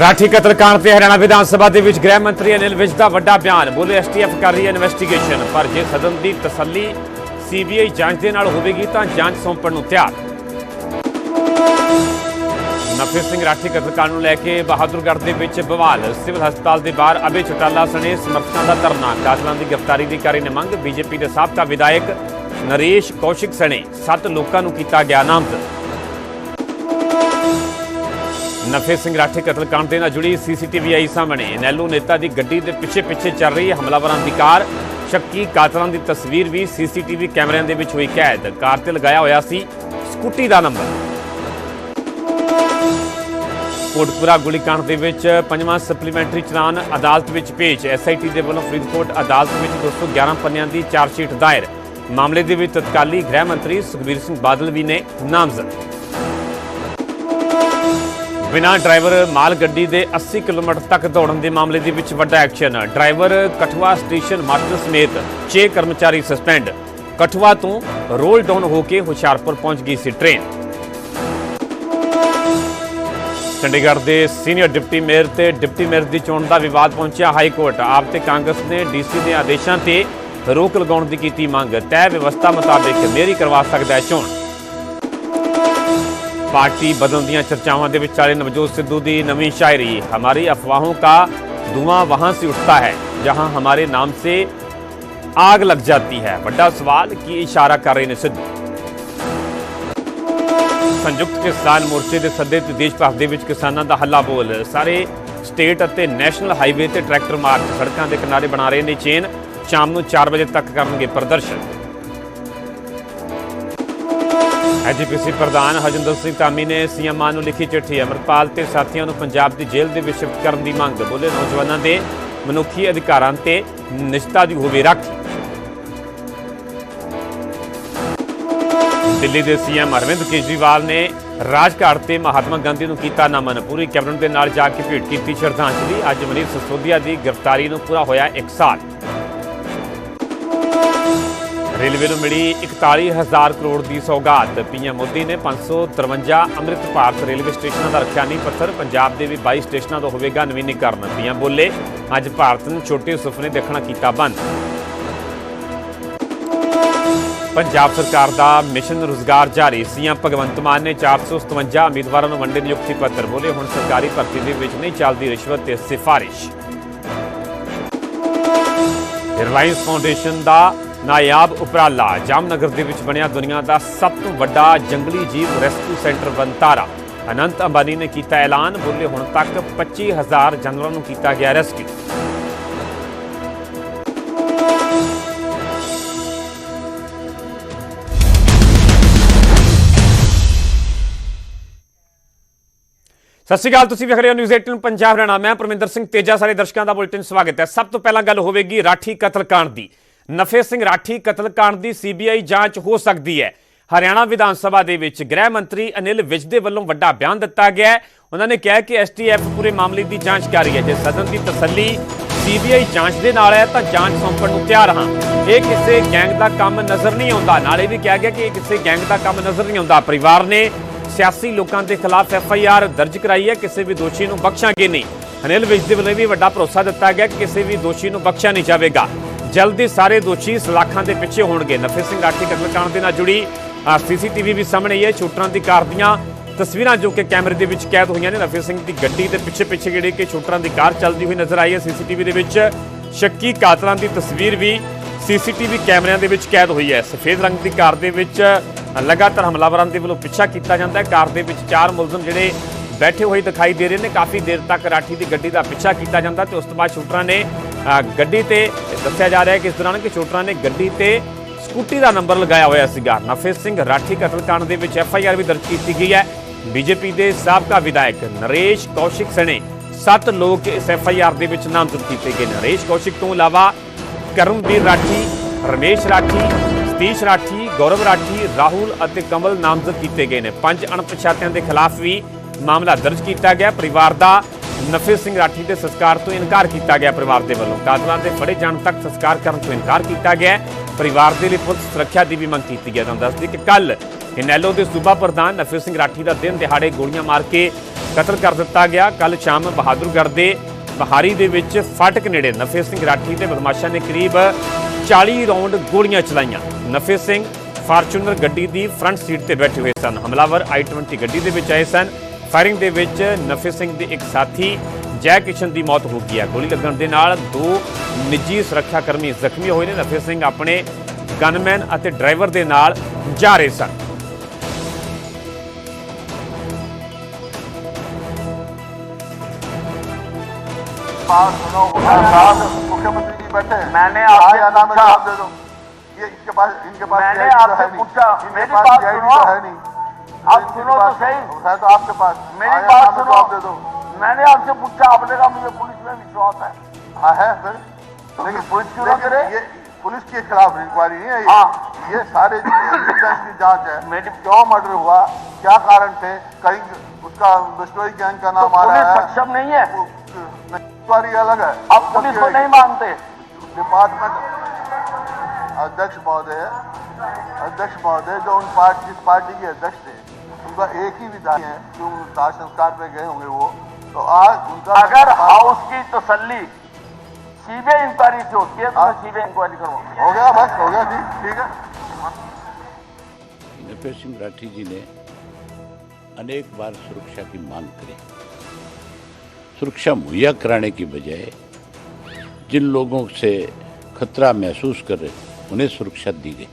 ਰਾਠੀ ਕਤਲकांड ਤੇ ਹਰਿਆਣਾ ਵਿਧਾਨ ਸਭਾ ਦੇ ਵਿੱਚ ਗ੍ਰਹਿ ਮੰਤਰੀ ਅਨਿਲ ਵਿਜ ਦਾ ਵੱਡਾ ਬਿਆਨ। ਬੋਲੇ ਐਸਟੀਐਫ ਕਰ ਰਹੀ ਹੈ ਇਨਵੈਸਟੀਗੇਸ਼ਨ ਪਰ ਜੇ ਸਦਨ ਦੀ ਤਸੱਲੀ ਸੀਬੀਆਈ ਜਾਂਚ ਦੇ ਨਾਲ ਹੋਵੇਗੀ ਤਾਂ ਜਾਂਚ ਸੌਂਪਣ ਨੂੰ ਤਿਆਰ। ਨਫਿਸ ਸਿੰਘ ਰਾਠੀ ਕਤਲकांड ਨੂੰ ਲੈ ਕੇ ਬਹਾਦਰਗੜ੍ਹ ਦੇ ਵਿੱਚ ਬਵਾਲ। ਸਿਵਲ ਹਸਪਤਾਲ ਦੇ ਬਾਹਰ ਅਬੇ ਚਟਾਲਾ ਸਣੇ ਸਮਰਥਕਾਂ ਦਾ ਧਰਨਾ। ਕਾਤਲਾਂ ਦੀ ਗ੍ਰਿਫਤਾਰੀ ਦੀ ਕਰੀ ਨੇ ਮੰਗ ਬੀਜੇਪੀ ਦੇ ਸਾਬਕਾ ਵਿਧਾਇਕ ਨਰੇਸ਼ ਕੌਸ਼ਿਕ ਸਣੇ। ਸੱਤ ਲੋਕਾਂ ਨੂੰ ਕੀਤਾ ਗਿਆ ਨਾਮਜ਼ਦ ਨਫੇ ਸਿੰਘ ਰਾਠੇ ਕਤਲकांड ਦੇ ਨਾਲ ਜੁੜੀ ਸੀਸੀਟੀਵੀ ਆਈ ਸਾਹਮਣੇ। ਨੈਲੂ ਨੇਤਾ ਦੀ ਗੱਡੀ ਦੇ ਪਿੱਛੇ ਪਿੱਛੇ ਚੱਲ ਰਹੀ ਹਮਲਾਵਰਾਂ ਦੀ ਕਾਰ। ਸ਼ੱਕੀ ਕਾਤਲਾਂ ਦੀ ਤਸਵੀਰ ਵੀ ਸੀਸੀਟੀਵੀ ਕੈਮਰਿਆਂ ਦੇ ਵਿੱਚ ਹੋਈ ਕੈਦ। ਕਾਰ ਤੇ ਲਗਾਇਆ ਹੋਇਆ ਸੀ ਸਕੂਟੀ ਦਾ ਨੰਬਰ। ਕੋਟਪੁਰਾ ਗੁਲੀकांड ਦੇ ਵਿੱਚ ਪੰਜਵਾਂ ਸਪਲੀਮੈਂਟਰੀ ਚਲਾਨ ਅਦਾਲਤ ਵਿੱਚ ਪੇਸ਼। ਐਸਆਈਟੀ ਦੇ ਵੱਲੋਂ ਫਰੀਦਕੋਟ ਅਦਾਲਤ ਵਿੱਚ 211 ਪੰਨਿਆਂ ਦੀ ਚਾਰਜਸ਼ੀਟ ਦਾਇਰ। ਮਾਮਲੇ ਦੇ ਵਿੱਚ ਤਤਕਾਲੀ ਗ੍ਰਹਿ ਮੰਤਰੀ ਸੁਖਬੀਰ ਸਿੰਘ ਬਾਦਲ ਵੀ ਨੇ ਨਾਮਜ਼ਦ। ਬਿਨਾਂ ਡਰਾਈਵਰ ਮਾਲ ਗੱਡੀ ਦੇ 80 ਕਿਲੋਮੀਟਰ ਤੱਕ ਦੌੜਨ ਦੇ ਮਾਮਲੇ ਦੇ ਵਿੱਚ ਵੱਡਾ action. Driver Kathua station master ਸਮੇਤ 6 ਕਰਮਚਾਰੀ ਸਸਪੈਂਡ। ਕਠਵਾ ਤੋਂ ਰੋਲ ਡਾਊਨ ਹੋ ਕੇ ਹੁਸ਼ਿਆਰਪੁਰ ਪਹੁੰਚ ਗਈ ਸੀ ਟ੍ਰੇਨ। ਚੰਡੀਗੜ੍ਹ ਦੇ ਸੀਨੀਅਰ ਡਿਪਟੀ ਮੇਅਰ ਤੇ ਡਿਪਟੀ ਮੇਅਰ ਦੀ ਚੋਣ ਦਾ ਵਿਵਾਦ ਪਹੁੰਚਿਆ ਹਾਈ ਕੋਰਟ। ਆਪ ਤੇ ਕਾਂਗਰਸ ਨੇ ਡੀਸੀ ਦੇ ਆਦੇਸ਼ਾਂ ਤੇ ਰੋਕ ਲਗਾਉਣ ਦੀ ਕੀਤੀ ਮੰਗ। ਤੈਅ ਵਿਵਸਥਾ ਮੁਤਾਬਕ ਮੇਅਰ ਕਰਵਾ ਸਕਦਾ ਹੈ ਚੋਣ। पार्टी बदलने ਦੀਆਂ ਚਰਚਾਵਾਂ ਦੇ ਵਿੱਚ ਚਾਲੇ ਨਵਜੋਤ ਸਿੱਧੂ ਦੀ ਨਵੀਂ ਸ਼ਾਇਰੀ हमारी अफवाहों का धुआं वहां से उठता है जहां हमारे नाम से आग लग जाती है ਵੱਡਾ ਸਵਾਲ ਕੀ ਇਸ਼ਾਰਾ ਕਰ ਰਹੇ ਨੇ ਸਿੱਧੂ ਸੰਯੁਕਤ ਕਿਸਾਨ ਮੋਰਚੇ ਦੇ ਸੱਦੇ ਤੇ ਦੇਸ਼ ਭਰ ਦੇ ਵਿੱਚ ਕਿਸਾਨਾਂ ਦਾ ਹੱਲਾ ਬੋਲ ਸਾਰੇ ਸਟੇਟ ਅਤੇ ਨੈਸ਼ਨਲ ਹਾਈਵੇ ਤੇ ਟਰੈਕਟਰ ਮਾਰਚ ਸੜਕਾਂ ਦੇ ਕਿਨਾਰੇ ਬਣਾ ਰਹੇ ਨੇ ਚੇਨ ਸ਼ਾਮ ਨੂੰ 4 ਵਜੇ ਤੱਕ ਕਰਨਗੇ ਪ੍ਰਦਰਸ਼ਨ ਐਜੀਪੀਸੀ ਪ੍ਰਧਾਨ ਹਰਜਿੰਦਰ ਸਿੰਘ ਧਾਮੀ ਨੇ ਸੀਐਮ ਮਾਨ ਨੂੰ ਲਿਖੀ ਚਿੱਠੀ ਅਮਰਪਾਲ ਤੇ ਸਾਥੀਆਂ ਨੂੰ ਪੰਜਾਬ ਦੀ ਜੇਲ੍ਹ ਦੇ ਵਿੱਚ ਸ਼ਿਫਟ ਕਰਨ ਦੀ ਮੰਗ ਬੋਲੇ ਨੌਜਵਾਨਾਂ ਦੇ ਮਨੁੱਖੀ ਅਧਿਕਾਰਾਂ ਤੇ ਨਿਸ਼ਚਤਾ ਦੀ ਹੋਵੇ ਰੱਖ। ਦਿੱਲੀ ਦੇ ਸੀਐਮ ਅਰਵਿੰਦ ਕੇਜਰੀਵਾਲ ਨੇ ਰਾਜਘਾਟ ਤੇ ਮਹਾਤਮਾ ਗਾਂਧੀ ਨੂੰ ਕੀਤਾ ਨਮਨ। ਪੂਰੀ ਕੈਬਨਿਟ ਦੇ ਨਾਲ ਜਾ ਕੇ ਭੇਟ ਕੀਤੀ ਸ਼ਰਧਾਂਜਲੀ। ਅੱਜ ਮਨੀਸ਼ ਸਸੋਦੀਆ ਦੀ ਗ੍ਰਿਫਤਾਰੀ ਨੂੰ ਪੂਰਾ ਹੋਇਆ 1 ਸਾਲ। ਰੇਲਵੇ ਨੂੰ ਮਿਲੀ 41000 ਕਰੋੜ ਦੀ ਸੌਗਾਤ। ਪੀਐਮ ਮੋਦੀ ਨੇ 553 ਅੰਮ੍ਰਿਤ ਭਾਰਤ ਰੇਲਵੇ ਸਟੇਸ਼ਨਾਂ ਦਾ ਰੱਖਿਆ ਨਹੀਂ ਪੱਥਰ। ਪੰਜਾਬ ਦੇ ਵੀ 22 ਸਟੇਸ਼ਨਾਂ ਦਾ ਹੋਵੇਗਾ ਨਵੀਨੀਕਰਨ ਪੀਐਮ ਬੋਲੇ, ਅੱਜ ਭਾਰਤ ਨੂੰ ਛੋਟੇ ਸੁਪਨੇ ਦੇਖਣਾ ਕੀਤਾ ਬੰਦ। ਪੰਜਾਬ ਸਰਕਾਰ ਦਾ ਮਿਸ਼ਨ ਰੁਜ਼ਗਾਰ ਜਾਰੀ। ਸੀਐਮ ਭਗਵੰਤ ਮਾਨ ਨੇ 457 ਉਮੀਦਵਾਰਾਂ ਨੂੰ ਵੰਡੇ ਨਿਯੁਕਤੀ ਪੱਤਰ ਬੋਲੇ। ਹੁਣ ਸਰਕਾਰੀ ਭਰਤੀ ਦੇ ਵਿੱਚ ਨਹੀਂ ਚੱਲਦੀ ਰਿਸ਼ਵਤ ਤੇ ਸਿਫਾਰਿਸ਼। ਰਿਲਾਇੰਸ ਫਾਊਂਡੇਸ਼ਨ ਦਾ ਨਾਯਾਬ ਉਪਰਾਲਾ ਜਾਮਨਗਰ ਦੇ ਵਿੱਚ ਬਣਿਆ ਦੁਨੀਆ ਦਾ ਸਭ ਤੋਂ ਵੱਡਾ ਜੰਗਲੀ ਜੀਵ ਰੈਸਕਿਊ ਸੈਂਟਰ ਬੰਤਾਰਾ ਅਨੰਤ ਅੰਬਾਨੀ ਨੇ ਕੀਤਾ ਐਲਾਨ ਬੋਲੇ ਹੁਣ ਤੱਕ 25000 ਜਾਨਵਰਾਂ ਨੂੰ ਕੀਤਾ ਗਿਆ ਰੈਸਕਿਊ। ਸਤਿ ਸ਼੍ਰੀ ਅਕਾਲ, ਤੁਸੀਂ ਵੇਖ ਰਹੇ ਹੋ ਨਿਊਜ਼ 18 ਪੰਜਾਬ। ਹਰਿਆਣਾ ਮੈਂ ਪਰਮਿੰਦਰ ਸਿੰਘ ਤੇਜਾ। ਸਾਰੇ ਦਰਸ਼ਕਾਂ ਦਾ ਬੁਲੇਟਿਨ ਸਵਾਗਤ ਹੈ। ਸਭ ਤੋਂ ਪਹਿਲਾਂ ਗੱਲ ਹੋਵੇਗੀ ਰਾਠੀ ਕਤਲकांड ਦੀ। ਨਫੇ ਸਿੰਘ ਰਾਠੀ ਕਤਲकांड ਦੀ ਸੀਬੀਆਈ ਜਾਂਚ ਹੋ ਸਕਦੀ ਹੈ। ਹਰਿਆਣਾ ਵਿਧਾਨ ਸਭਾ ਦੇ ਵਿੱਚ ਗ੍ਰਹਿ ਮੰਤਰੀ ਅਨਿਲ ਵਿਜ ਦੇ ਵੱਲੋਂ ਵੱਡਾ ਬਿਆਨ ਦਿੱਤਾ ਗਿਆ ਉਹਨਾਂ ਨੇ ਕਿਹਾ ਕਿ ਐਸਟੀਐਫ ਪੂਰੇ ਮਾਮਲੇ ਦੀ ਜਾਂਚ ਕਰ ਰਹੀ ਹੈ। ਜੇ ਸਦਨ ਦੀ ਤਸੱਲੀ ਸੀਬੀਆਈ ਜਾਂਚ ਦੇ ਨਾਲ ਹੈ, ਤਾਂ ਜਾਂਚ ਸੌਂਪਣ ਨੂੰ ਤਿਆਰ ਹਾਂ। ਇਹ ਕਿਸੇ ਗੈਂਗ ਦਾ ਕੰਮ ਨਜ਼ਰ ਨਹੀਂ ਆਉਂਦਾ। ਨਾਲੇ ਵੀ ਕਿਹਾ ਗਿਆ ਕਿ ਇਹ ਕਿਸੇ ਗੈਂਗ ਦਾ ਕੰਮ ਨਜ਼ਰ ਨਹੀਂ ਆਉਂਦਾ। ਪਰਿਵਾਰ ਨੇ ਸਿਆਸੀ ਲੋਕਾਂ ਦੇ ਖਿਲਾਫ ਐਫ ਆਈ ਆਰ ਦਰਜ ਕਰਾਈ ਹੈ। ਕਿਸੇ ਵੀ ਦੋਸ਼ੀ ਨੂੰ ਬਖਸ਼ਾਂਗੇ ਨਹੀਂ। ਅਨਿਲ ਵਿਜ ਦੇ ਵੱਲੋਂ ਵੀ ਵੱਡਾ ਭਰੋਸਾ ਦਿੱਤਾ ਗਿਆ ਕਿ ਕਿਸੇ ਵੀ ਦੋਸ਼ੀ ਨੂੰ ਬਖਸ਼ਿਆ ਨਹੀਂ ਜਾਵੇਗਾ। ਜਲਦੀ ਸਾਰੇ ਦੋਸ਼ੀ ਸਲਾਖਾਂ ਦੇ ਪਿੱਛੇ ਹੋਣਗੇ। ਨਫੇ ਸਿੰਘ ਰਾਠੀ ਕਤਲकांड ਦੇ ਨਾਲ ਜੁੜੀ ਸੀਸੀਟੀਵੀ ਵੀ ਸਾਹਮਣੇ ਆਈ ਹੈ। ਸ਼ੂਟਰਾਂ ਦੀ ਕਾਰ ਦੀਆਂ ਤਸਵੀਰਾਂ ਜੋ ਕਿ ਕੈਮਰੇ ਦੇ ਵਿੱਚ ਕੈਦ ਹੋਈਆਂ ਨੇ। ਨਫੇ ਸਿੰਘ ਦੀ ਗੱਡੀ ਦੇ ਪਿੱਛੇ ਪਿੱਛੇ ਜਿਹੜੇ ਕਿ ਸ਼ੂਟਰਾਂ ਦੀ ਕਾਰ ਚੱਲਦੀ ਹੋਈ ਨਜ਼ਰ ਆਈ ਹੈ। ਸੀਸੀਟੀਵੀ ਦੇ ਵਿੱਚ ਸ਼ੱਕੀ ਕਾਤਲਾਂ ਦੀ ਤਸਵੀਰ ਵੀ ਸੀਸੀਟੀਵੀ ਕੈਮਰਿਆਂ ਦੇ ਵਿੱਚ ਕੈਦ ਹੋਈ ਹੈ। ਸਫੇਦ ਰੰਗ ਦੀ ਕਾਰ ਦੇ ਵਿੱਚ ਲਗਾਤਾਰ ਹਮਲਾਵਰਾਂ ਦੇ ਵੱਲੋਂ ਪਿੱਛਾ ਕੀਤਾ ਜਾਂਦਾ ਹੈ। ਕਾਰ ਦੇ ਵਿੱਚ ਚਾਰ ਮੁਲਜ਼ਮ ਜਿਹੜੇ ਬੈਠੇ ਹੋਏ ਦਿਖਾਈ ਦੇ ਰਹੇ ਨੇ। ਕਾਫੀ ਦੇਰ ਤੱਕ ਰਾਠੀ ਦੀ ਗੱਡੀ ਦਾ ਪਿੱਛਾ ਕੀਤਾ ਜਾਂਦਾ ਤੇ ਉਸ ਤੋਂ ਬਾਅਦ ਸ਼ੂਟਰਾਂ ਨੇ ਗੱਡੀ ਤੇ ਦੱਸਿਆ ਜਾ ਰਿਹਾ ਹੈ ਕਿ ਇਸ ਦੌਰਾਨ ਕਿ ਸ਼ੂਟਰਾਂ ਨੇ ਗੱਡੀ ਤੇ ਸਕੂਟੀ ਦਾ ਨੰਬਰ ਲਗਾਇਆ ਹੋਇਆ ਸੀਗਾ। ਨਫੇ ਸਿੰਘ ਰਾਠੀ ਕਤਲकांड ਦੇ ਵਿੱਚ ਐਫ ਆਈ ਆਰ ਵੀ ਦਰਜ ਕੀਤੀ ਗਈ ਹੈ। ਬੀਜੇਪੀ ਦੇ ਸਾਬਕਾ ਵਿਧਾਇਕ ਨਰੇਸ਼ ਕੌਸ਼ਿਕ ਸਣੇ ਸੱਤ ਲੋਕ ਇਸ ਐਫ ਆਈ ਆਰ ਦੇ ਵਿੱਚ ਨਾਮਜ਼ਦ ਕੀਤੇ ਗਏ ਨਰੇਸ਼ ਕੌਸ਼ਿਕ ਤੋਂ ਇਲਾਵਾ ਕਰਮਵੀਰ ਰਾਠੀ, ਰਮੇਸ਼ ਰਾਠੀ, ਸਤੀਸ਼ ਰਾਠੀ, ਗੌਰਵ ਰਾਠੀ, ਰਾਹੁਲ ਅਤੇ ਕਮਲ ਨਾਮਜ਼ਦ ਕੀਤੇ ਗਏ ਨੇ। ਪੰਜ ਅਣਪਛਾਤਿਆਂ ਦੇ ਖਿਲਾਫ ਵੀ ਮਾਮਲਾ ਦਰਜ ਕੀਤਾ ਗਿਆ। ਪਰਿਵਾਰ ਦਾ ਨਫੇ ਸਿੰਘ ਰਾਠੀ ਦੇ ਸੰਸਕਾਰ ਤੋਂ ਇਨਕਾਰ ਕੀਤਾ ਗਿਆ ਪਰਿਵਾਰ ਦੇ ਵੱਲੋਂ। ਕਾਤਲਾਂ ਦੇ ਫੜੇ ਜਾਣ ਤੱਕ ਸੰਸਕਾਰ ਕਰਨ ਤੋਂ ਇਨਕਾਰ ਕੀਤਾ ਗਿਆ। ਪਰਿਵਾਰ ਦੇ ਲਈ ਪੁਲਿਸ ਸੁਰੱਖਿਆ ਦੀ ਵੀ ਮੰਗ ਕੀਤੀ ਗਈ ਹੈ। ਤੁਹਾਨੂੰ ਦੱਸਦੀ ਕਿ ਕੱਲ ਇਨੈਲੋ ਦੇ ਸੂਬਾ ਪ੍ਰਧਾਨ ਨਫੇ ਸਿੰਘ ਰਾਠੀ ਦਾ ਦਿਨ ਦਿਹਾੜੇ ਗੋਲੀਆਂ ਮਾਰ ਕੇ ਕਤਲ ਕਰ ਦਿੱਤਾ ਗਿਆ। ਕੱਲ ਸ਼ਾਮ ਬਹਾਦਰਗੜ੍ਹ ਦੇ ਬਹਾਰੀ ਦੇ ਵਿੱਚ ਫਾਟਕ ਨੇੜੇ ਨਫੇ ਸਿੰਘ ਰਾਠੀ ਤੇ ਬਦਮਾਸ਼ਾਂ ਨੇ ਕਰੀਬ 40 ਰੌਂਡ ਗੋਲੀਆਂ ਚਲਾਈਆਂ। ਨਫੇ ਸਿੰਘ ਫਾਰਚੂਨਰ ਗੱਡੀ ਦੀ ਫਰੰਟ ਸੀਟ ਤੇ ਬੈਠੇ ਹੋਏ ਸਨ। ਹਮਲਾਵਰ i20 ਗੱਡੀ ਦੇ ਵਿੱਚ ਆਏ ਸਨ। ਫਾਇਰਿੰਗ ਦੇ ਵਿੱਚ ਨਫੇ ਸਿੰਘ ਦੇ ਇੱਕ ਸਾਥੀ ਜੈ ਕਿਸ਼ਨ ਦੀ ਮੌਤ ਹੋ ਗਈ ਹੈ ਗੋਲੀ ਲੱਗਣ ਦੇ ਨਾਲ ਦੋ ਨਿੱਜੀ ਸੁਰੱਖਿਆ ਕਰਮੀ ਜ਼ਖਮੀ ਹੋਏ ਨੇ ਨਫੇ ਸਿੰਘ ਆਪਣੇ ਗਨਮੈਨ ਅਤੇ ਡਰਾਈਵਰ ਦੇ ਨਾਲ ਜਾ ਰਹੇ ਸਨ बात सुनो साहब मुख्यमंत्री जी बैठे हैं मैंने आपसे हाँ, नाम है, पूछा। जवाब दे दो ये इनके पास इनके पास मैंने CID तो आपसे है नहीं। पूछा, इनके मेरी पास बात CID सुनो। तो है नहीं आप सुनो तो सही। है तो आपके पास। मेरी बात सुनो। जवाब दे दो। मैंने आपसे पूछा आपने कहा मुझे पुलिस में विश्वास है। हाँ है फिर। लेकिन पुलिस क्यों ना करे? ये पुलिस के खिलाफ इंक्वायरी नहीं है ये। हाँ। ये सारे की जाँच है मेरी- क्यों मर्डर हुआ क्या कारण थे कहीं उसका बिश्नोई गैंग का तो नाम आ रहा है। सक्षम नहीं है। इंक्वायरी अलग है। आप पुलिस को नहीं मानते। डिपार्टमेंट अध्यक्ष महोदय अध्यक्ष महोदय जो उन पार्टी जिस पार्टी के अध्यक्ष थे। उनका एक ही विधायक है जो दाह संस्कार पे गए होंगे वो। तो आज उनका अगर हाउस की तसल्ली सीबीआई इंक्वायरी से होती है तो। सीबीआई इंक्वायरी करूँगा हो गया बस हो गया ठीक ठीक है। नफे सिंह राठी जी ने अनेक बार सुरक्षा की मांग करी। सुरक्षा मुहैया कराने की बजाय जिन लोगों से खतरा महसूस कर रहे उन्हें सुरक्षा दी गई।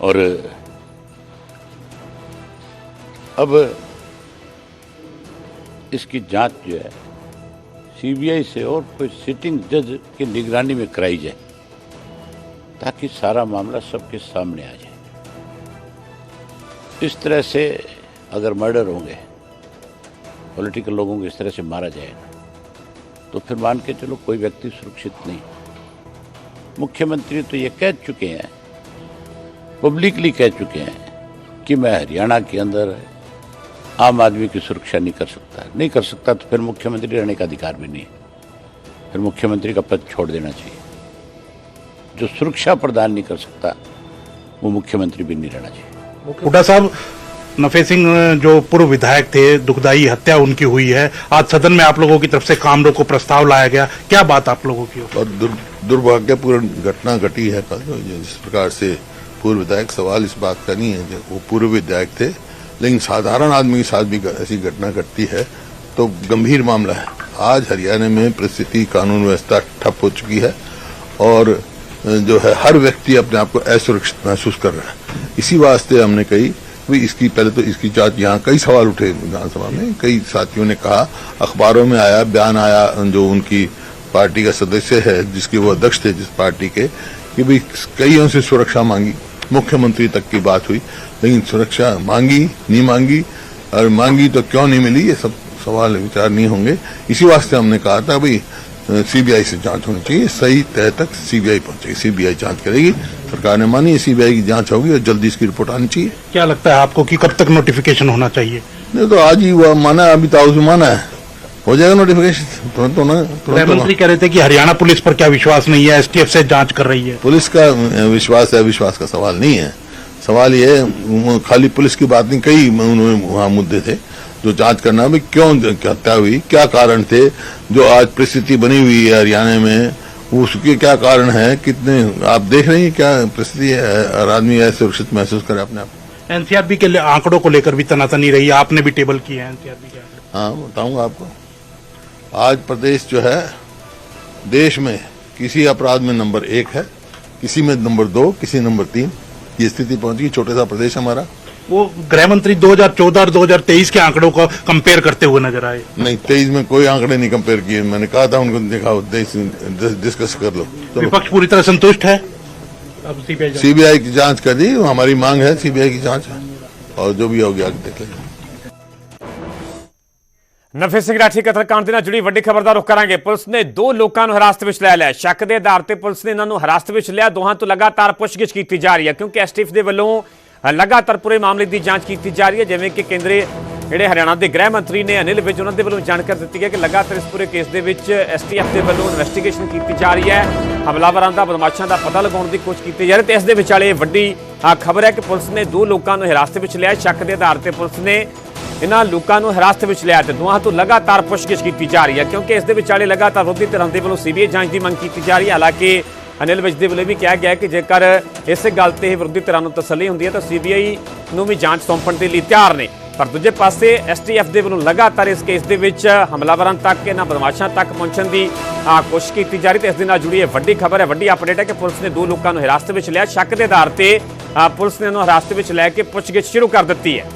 और अब इसकी जाँच जो है सीबीआई से और कोई सिटिंग जज की निगरानी में कराई जाए, ताकि सारा मामला सबके सामने आ जाए। इस तरह से अगर मर्डर होंगे पॉलिटिकल लोगों को इस तरह से मारा जाएगा तो फिर मान के चलो कोई व्यक्ति सुरक्षित नहीं। मुख्यमंत्री तो ये कह चुके हैं पब्लिकली कह चुके हैं कि मैं हरियाणा के अंदर आम आदमी की सुरक्षा नहीं कर सकता। नहीं कर सकता तो फिर मुख्यमंत्री रहने का अधिकार भी नहीं है। फिर मुख्यमंत्री का पद छोड़ देना चाहिए। जो सुरक्षा प्रदान नहीं कर सकता वो मुख्यमंत्री भी नहीं रहना चाहिए। हुड्डा साहब नफे सिंह जो पूर्व विधायक थे दुखदाई हत्या उनकी हुई है। आज सदन में आप लोगों की तरफ़ से काम रोको प्रस्ताव लाया गया। क्या बात आप लोगों की और दुर, दुर्भाग्यपूर्ण घटना घटी है कल जिस प्रकार से पूर्व विधायक सवाल इस बात का नहीं है वो पूर्व विधायक थे लेकिन साधारण आदमी के साथ भी ऐसी घटना घटती है तो गंभीर मामला है। आज हरियाणा में परिस्थिति, कानून व्यवस्था ठप हो चुकी है और जो है, हर व्यक्ति अपने आप को असुरक्षित महसूस कर रहा है। इसी वास्ते हमने कही भी इसकी, पहले तो इसकी जाँच, यहाँ कई सवाल उठे विधानसभा में। कई साथियों ने कहा, अखबारों में आया, बयान आया, जो उनकी पार्टी का सदस्य है, जिसके वो अध्यक्ष थे, जिस पार्टी के, कि भाई कईयों से सुरक्षा मांगी। मुख्यमंत्री तक की बात हुई। लेकिन सुरक्षा मांगी नहीं मांगी और मांगी तो क्यों नहीं मिली ये सब सवाल विचार नहीं होंगे। इसी वास्ते हमने कहा था भाई सीबीआई से जाँच होनी चाहिए सही तय तक सीबीआई पहुंचेगी सीबीआई जाँच करेगी सरकार ने मानी सीबीआई की जाँच होगी और जल्दी इसकी रिपोर्ट आनी चाहिए। क्या लगता है आपको कि कब तक नोटिफिकेशन होना चाहिए? नहीं तो आज ही हुआ माना है, अभी ताऊ से माना है। हो जाएगा नोटिफिकेशन तुरंत होना तुरंत मंत्री कह रहे थे कि हरियाणा पुलिस पर क्या विश्वास नहीं है एसटीएफ से जाँच कर रही है। पुलिस का विश्वास है विश्वास का सवाल नहीं है। सवाल ये खाली पुलिस की बात नहीं कई उन्होंने वहाँ मुद्दे थे जो जाँच करना भी क्यों हत्या हुई क्या कारण थे जो आज परिस्थिति बनी हुई है हरियाणा में उसके क्या कारण है कितने आप देख रहे हैं क्या परिस्थिति है आदमी असुरक्षित महसूस करे अपने आप एनसीआरबी के आंकड़ों को लेकर भी तनातनी रही आपने भी टेबल किए है एनसीआरबी के हाँ बताऊँगा आपको। आज प्रदेश जो है देश में किसी अपराध में नंबर एक है किसी में नंबर दो किसी नंबर तीन ये स्थिति पहुँच गई छोटे सा प्रदेश हमारा। वो गृह मंत्री 2014 और 2023 के आंकड़ों को कंपेयर करते हुए नज़र आए। नहीं तेईस में कोई आंकड़े नहीं कंपेयर किए। मैंने कहा था उनको दिखाओ डिस्कस कर लो। तो विपक्ष पूरी तरह संतुष्ट है? अब सीबीआई सीबीआई की जाँच कर दी हमारी मांग है सीबीआई की जाँच। और जो भी होगी आगे देख लेंगे। ਨਫੇ ਸਿੰਘ ਰਾਠੀ ਕਤਲकांड ਦੇ ਨਾਲ ਜੁੜੀ ਵੱਡੀ ਖਬਰ ਦਾ ਰੁਖ ਕਰਾਂਗੇ। ਪੁਲਿਸ ਨੇ ਦੋ ਲੋਕਾਂ ਨੂੰ ਹਿਰਾਸਤ ਵਿੱਚ ਲੈ ਲਿਆ। ਸ਼ੱਕ ਦੇ ਆਧਾਰ ਤੇ ਪੁਲਿਸ ਨੇ ਇਹਨਾਂ ਨੂੰ ਹਿਰਾਸਤ ਵਿੱਚ ਲਿਆ। ਦੋਹਾਂ ਤੋਂ ਲਗਾਤਾਰ ਪੁੱਛਗਿੱਛ ਕੀਤੀ ਜਾ ਰਹੀ ਹੈ ਕਿਉਂਕਿ ਐਸਟੀਐਫ ਦੇ ਵੱਲੋਂ ਲਗਾਤਾਰ ਪੂਰੇ ਮਾਮਲੇ ਦੀ ਜਾਂਚ ਕੀਤੀ ਜਾ ਰਹੀ ਹੈ, ਜਿਵੇਂ ਕਿ ਕੇਂਦਰੀ ਜਿਹੜੇ ਹਰਿਆਣਾ ਦੇ ਗ੍ਰਹਿ ਮੰਤਰੀ ਨੇ ਅਨਿਲ ਵਿਜ ਉਹਨਾਂ ਦੇ ਵੱਲੋਂ ਜਾਣਕਾਰੀ ਦਿੱਤੀ ਹੈ ਕਿ ਲਗਾਤਾਰ ਇਸ ਪੂਰੇ ਕੇਸ ਦੇ ਵਿੱਚ ਐਸਟੀਐਫ ਦੇ ਵੱਲੋਂ ਇਨਵੈਸਟੀਗੇਸ਼ਨ ਕੀਤੀ ਜਾ ਰਹੀ ਹੈ। ਹਮਲਾਵਰਾਂ ਦਾ, ਬਦਮਾਸ਼ਾਂ ਦਾ ਪਤਾ ਲਗਾਉਣ ਦੀ ਕੋਸ਼ਿਸ਼ ਕੀਤੀ ਜਾ ਰਹੀ ਹੈ ਤੇ ਇਸ ਦੇ ਵਿਚਾਲੇ ਵੱਡੀ ਖਬਰ ਹੈ ਕਿ ਪੁਲਿਸ ਨੇ ਦੋ ਲੋਕਾਂ ਨੂੰ ਹਿਰਾਸਤ ਵਿੱਚ ਲਿਆ ਸ਼ੱਕ ਦੇ ਆਧਾਰ ਤੇ ਪੁਲਿਸ ਨੇ ਇਹਨਾਂ ਲੋਕਾਂ ਨੂੰ ਹਿਰਾਸਤ ਵਿੱਚ ਲਿਆ ਤੇ ਦੋਹਾਂ ਤੋਂ ਲਗਾਤਾਰ ਪੁੱਛਗਿੱਛ ਕੀਤੀ ਜਾ ਰਹੀ ਹੈ ਕਿਉਂਕਿ ਇਸ ਦੇ ਵਿਚਾਲੇ ਲਗਾਤਾਰ ਵਿਰੋਧੀ ਧਿਰਾਂ ਦੇ ਵੱਲੋਂ ਸੀਬੀਆਈ ਜਾਂਚ ਦੀ ਮੰਗ ਕੀਤੀ ਜਾ ਰਹੀ ਹੈ। ਹਾਲਾਂਕਿ ਅਨਿਲ ਵਿਜ ਦੇ ਵੱਲੋਂ ਵੀ ਕਿਹਾ ਗਿਆ ਕਿ ਜੇਕਰ ਇਸੇ ਗੱਲ ਤੇ ਇਹ ਵਿਰੋਧੀ ਧਿਰਾਂ ਨੂੰ ਤਸੱਲੀ ਹੁੰਦੀ ਹੈ ਤਾਂ ਸੀਬੀਆਈ ਨੂੰ ਵੀ ਜਾਂਚ ਸੌਂਪਣ ਦੇ ਲਈ ਤਿਆਰ ਨੇ। ਪਰ ਦੂਜੇ ਪਾਸੇ ਐਸਟੀਐਫ ਦੇ ਵੱਲੋਂ ਲਗਾਤਾਰ ਇਸ ਕੇਸ ਦੇ ਵਿੱਚ ਹਮਲਾਵਰਾਂ ਤੱਕ ਇਹਨਾਂ ਬਦਮਾਸ਼ਾਂ ਤੱਕ ਪਹੁੰਚਣ ਦੀ ਕੋਸ਼ਿਸ਼ ਕੀਤੀ ਜਾ ਰਹੀ ਤੇ ਇਸ ਦੇ ਨਾਲ ਜੁੜੀ ਇਹ ਵੱਡੀ ਖਬਰ ਹੈ, ਵੱਡੀ ਅਪਡੇਟ ਹੈ ਕਿ ਪੁਲਿਸ ਨੇ ਦੋ ਲੋਕਾਂ ਨੂੰ ਹਿਰਾਸਤ ਵਿੱਚ ਲਿਆ। ਸ਼ੱਕ ਦੇ ਆਧਾਰ ਤੇ ਪੁਲਿਸ ਨੇ ਉਹਨਾਂ ਨੂੰ ਹਿਰਾਸਤ ਵਿੱਚ ਲੈ ਕੇ ਪੁੱਛਗਿੱਛ ਸ਼ੁਰੂ ਕਰ ਦਿੱਤੀ ਹੈ।